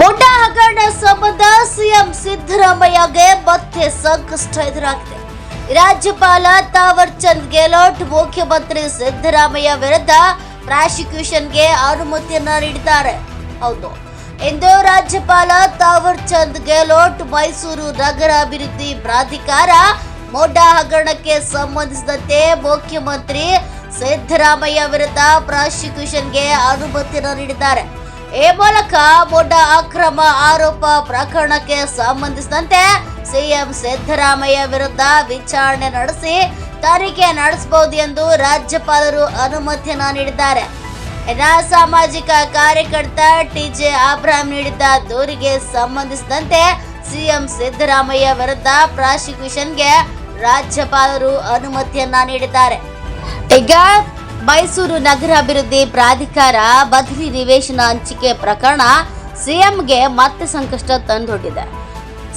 ಮೊಡ್ಡ ಹಗರಣ ಸಂಬಂಧ ಸಿಎಂ ಸಿದ್ದರಾಮಯ್ಯಗೆ ಮತ್ತೆ ಸಂಕಷ್ಟ ಎದುರಾಗಿದೆ. ರಾಜ್ಯಪಾಲ ತಾವರ್ ಚಂದ್ ಗೆಹ್ಲೋಟ್, ಮುಖ್ಯಮಂತ್ರಿ ಸಿದ್ದರಾಮಯ್ಯ ವಿರುದ್ಧ ಪ್ರಾಸಿಕ್ಯೂಷನ್ಗೆ ಅನುಮತಿಯನ್ನ ನೀಡಿದ್ದಾರೆ. ಹೌದು. ಇಂದು ರಾಜ್ಯಪಾಲ ತಾವರ್ ಚಂದ್ ಗೆಹ್ಲೋಟ್, ಮೈಸೂರು ನಗರ ಅಭಿವೃದ್ಧಿ ಪ್ರಾಧಿಕಾರ ಮೋಟಾ ಹಗರಣಕ್ಕೆ ಸಂಬಂಧಿಸಿದಂತೆ ಮುಖ್ಯಮಂತ್ರಿ ಸಿದ್ದರಾಮಯ್ಯ ವಿರುದ್ಧ ಪ್ರಾಸಿಕ್ಯೂಷನ್ಗೆ ಅನುಮತಿಯನ್ನು ನೀಡಿದ್ದಾರೆ. ಈ ಮೂಲಕ ಮೊಡ್ಡ ಅಕ್ರಮ ಆರೋಪ ಪ್ರಕರಣಕ್ಕೆ ಸಂಬಂಧಿಸಿದಂತೆ ಸಿಎಂ ಸಿದ್ದರಾಮಯ್ಯ ವಿರುದ್ಧ ವಿಚಾರಣೆ ನಡೆಸಿ ತನಿಖೆ ನಡೆಸಬಹುದು ಎಂದು ರಾಜ್ಯಪಾಲರು ಅನುಮತಿಯನ್ನ ನೀಡಿದ್ದಾರೆ. ಸಾಮಾಜಿಕ ಕಾರ್ಯಕರ್ತ ಟಿಜೆ ಅಬ್ರಾಹಂ ನೀಡಿದ್ದ ದೂರಿಗೆ ಸಂಬಂಧಿಸಿದಂತೆ ಸಿಎಂ ಸಿದ್ದರಾಮಯ್ಯ ವಿರುದ್ಧ ಪ್ರಾಸಿಕ್ಯೂಷನ್ಗೆ ರಾಜ್ಯಪಾಲರು ಅನುಮತಿಯನ್ನ ನೀಡಿದ್ದಾರೆ. ಈಗ ಮೈಸೂರು ನಗರಾಭಿವೃದ್ಧಿ ಪ್ರಾಧಿಕಾರ ಬದಲಿ ನಿವೇಶನ ಹಂಚಿಕೆ ಪ್ರಕರಣ ಸಿಎಂಗೆ ಮತ್ತೆ ಸಂಕಷ್ಟ ತಂದೊಡ್ಡಿದೆ.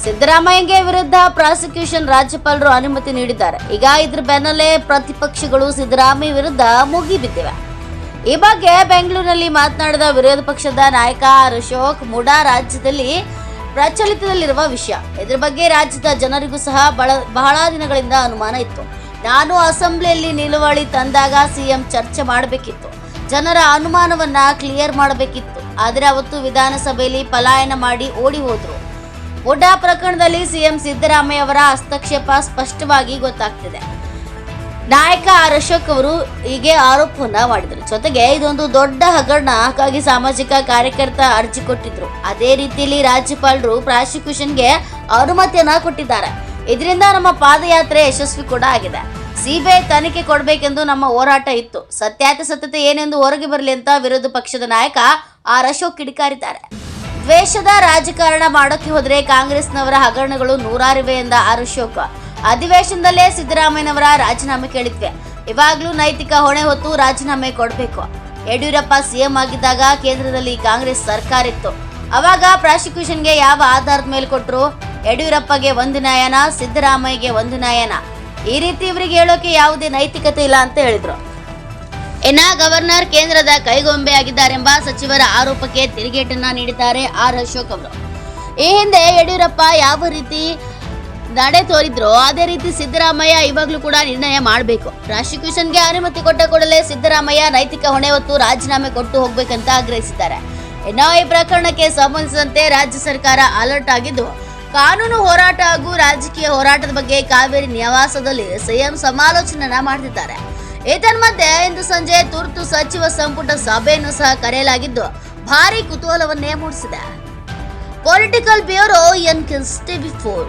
ಸಿದ್ದರಾಮಯ್ಯಗೆ ವಿರುದ್ಧ ಪ್ರಾಸಿಕ್ಯೂಷನ್ ರಾಜ್ಯಪಾಲರು ಅನುಮತಿ ನೀಡಿದ್ದಾರೆ. ಈಗ ಇದ್ರ ಬೆನ್ನಲ್ಲೇ ಪ್ರತಿಪಕ್ಷಗಳು ಸಿದ್ದರಾಮಯ್ಯ ವಿರುದ್ಧ ಮುಗಿಬಿದ್ದಿವೆ ಈ ಬಗ್ಗೆ ಬೆಂಗಳೂರಿನಲ್ಲಿ ಮಾತನಾಡಿದ ವಿರೋಧ ಪಕ್ಷದ ನಾಯಕ ಅಶೋಕ್ ಮುಡಾ ರಾಜ್ಯದಲ್ಲಿ ಪ್ರಚಲಿತದಲ್ಲಿರುವ ವಿಷಯ. ಇದ್ರ ಬಗ್ಗೆ ರಾಜ್ಯದ ಜನರಿಗೂ ಸಹ ಬಹಳ ದಿನಗಳಿಂದ ಅನುಮಾನ ಇತ್ತು. ನಾನು ಅಸೆಂಬ್ಲಿಯಲ್ಲಿ ನಿಲುವಳಿ ತಂದಾಗ ಸಿಎಂ ಚರ್ಚೆ ಮಾಡಬೇಕಿತ್ತು. ಜನರ ಅನುಮಾನವನ್ನ ಕ್ಲಿಯರ್ ಮಾಡಬೇಕಿತ್ತು. ಆದರೆ ಅವತ್ತು ವಿಧಾನಸಭೆಯಲ್ಲಿ ಪಲಾಯನ ಮಾಡಿ ಓಡಿ ಹೋದ್ರು. ಒಡಾ ಪ್ರಕರಣದಲ್ಲಿ ಸಿಎಂ ಸಿದ್ದರಾಮಯ್ಯ ಅವರ ಹಸ್ತಕ್ಷೇಪ ಸ್ಪಷ್ಟವಾಗಿ ಗೊತ್ತಾಗ್ತಿದೆ. ನಾಯಕ ಆರ್ ಅಶೋಕ್ ಅವರು ಹೀಗೆ ಆರೋಪವನ್ನ ಮಾಡಿದರು. ಜೊತೆಗೆ ಇದೊಂದು ದೊಡ್ಡ ಹಗರಣ. ಹಾಗಾಗಿ ಸಾಮಾಜಿಕ ಕಾರ್ಯಕರ್ತ ಅರ್ಜಿ ಕೊಟ್ಟಿದ್ರು. ಅದೇ ರೀತಿಯಲ್ಲಿ ರಾಜ್ಯಪಾಲರು ಪ್ರಾಸಿಕ್ಯೂಷನ್ಗೆ ಅನುಮತಿಯನ್ನ ಕೊಟ್ಟಿದ್ದಾರೆ. ಇದರಿಂದ ನಮ್ಮ ಪಾದಯಾತ್ರೆ ಯಶಸ್ವಿ ಕೂಡ ಆಗಿದೆ. ಸಿಬಿಐ ತನಿಖೆ ಕೊಡಬೇಕೆಂದು ನಮ್ಮ ಹೋರಾಟ ಇತ್ತು. ಸತ್ಯಾಸತ್ಯತೆ ಏನೆಂದು ಹೊರಗೆ ಬರಲಿ ಅಂತ ವಿರೋಧ ಪಕ್ಷದ ನಾಯಕ ಆರ್ ಅಶೋಕ್ ಕಿಡಿಕಾರಿದ್ದಾರೆ. ದ್ವೇಷದ ರಾಜಕಾರಣ ಮಾಡೋಕೆ ಹೋದ್ರೆ ಕಾಂಗ್ರೆಸ್ನವರ ಹಗರಣಗಳು ನೂರಾರಿವೆ ಎಂದ ಆರ್ ಅಶೋಕ್. ಅಧಿವೇಶನದಲ್ಲೇ ಸಿದ್ದರಾಮಯ್ಯನವರ ರಾಜೀನಾಮೆ ಕೇಳಿದ್ವಿ. ಇವಾಗ್ಲೂ ನೈತಿಕ ಹೊಣೆ ಹೊತ್ತು ರಾಜೀನಾಮೆ ಕೊಡಬೇಕು. ಯಡಿಯೂರಪ್ಪ ಸಿಎಂ ಆಗಿದ್ದಾಗ ಕೇಂದ್ರದಲ್ಲಿ ಕಾಂಗ್ರೆಸ್ ಸರ್ಕಾರ ಇತ್ತು. ಅವಾಗ ಪ್ರಾಸಿಕ್ಯೂಷನ್ಗೆ ಯಾವ ಆಧಾರದ ಮೇಲೆ ಕೊಟ್ರು? ಯಡಿಯೂರಪ್ಪಗೆ ಒಂದು ನ್ಯಾಯನ, ಸಿದ್ದರಾಮಯ್ಯಗೆ ಒಂದು ನ್ಯಾಯನ. ಈ ರೀತಿ ಇವರಿಗೆ ಹೇಳೋಕೆ ಯಾವುದೇ ನೈತಿಕತೆ ಇಲ್ಲ ಅಂತ ಹೇಳಿದ್ರು. ಇನ್ನ ಗವರ್ನರ್ ಕೇಂದ್ರದ ಕೈಗೊಂಬೆ ಆಗಿದ್ದಾರೆಂಬ ಸಚಿವರ ಆರೋಪಕ್ಕೆ ತಿರುಗೇಟನ್ನ ನೀಡಿದ್ದಾರೆ ಆರ್ ಅಶೋಕ್ ಅವರು. ಈ ಹಿಂದೆ ಯಡಿಯೂರಪ್ಪ ಯಾವ ರೀತಿ ನಡೆ ತೋರಿದ್ರು, ಅದೇ ರೀತಿ ಸಿದ್ದರಾಮಯ್ಯ ಇವಾಗಲೂ ಕೂಡ ನಿರ್ಣಯ ಮಾಡಬೇಕು. ಪ್ರಾಸಿಕ್ಯೂಷನ್ಗೆ ಅನುಮತಿ ಕೊಟ್ಟ ಕೂಡಲೇ ಸಿದ್ದರಾಮಯ್ಯ ನೈತಿಕ ಹೊಣೆ ಹೊತ್ತು ರಾಜೀನಾಮೆ ಕೊಟ್ಟು ಹೋಗ್ಬೇಕಂತ ಆಗ್ರಹಿಸಿದ್ದಾರೆ. ಇನ್ನು ಈ ಪ್ರಕರಣಕ್ಕೆ ಸಂಬಂಧಿಸಿದಂತೆ ರಾಜ್ಯ ಸರ್ಕಾರ ಅಲರ್ಟ್ ಆಗಿದ್ದು ಕಾನೂನು ಹೋರಾಟ ಹಾಗೂ ರಾಜಕೀಯ ಹೋರಾಟದ ಬಗ್ಗೆ ಕಾವೇರಿ ನಿವಾಸದಲ್ಲಿ ಸಿಎಂ ಸಮಾಲೋಚನೆಯನ್ನ ಮಾಡ್ತಿದ್ದಾರೆ. ಏತನ್ಮಧ್ಯೆ ಇಂದು ಸಂಜೆ ತುರ್ತು ಸಚಿವ ಸಂಪುಟ ಸಭೆಯನ್ನು ಸಹ ಕರೆಯಲಾಗಿದ್ದು, ಭಾರಿ ಕುತೂಹಲವನ್ನೇ ಮೂಡಿಸಿದೆ. Political bureau N TV four.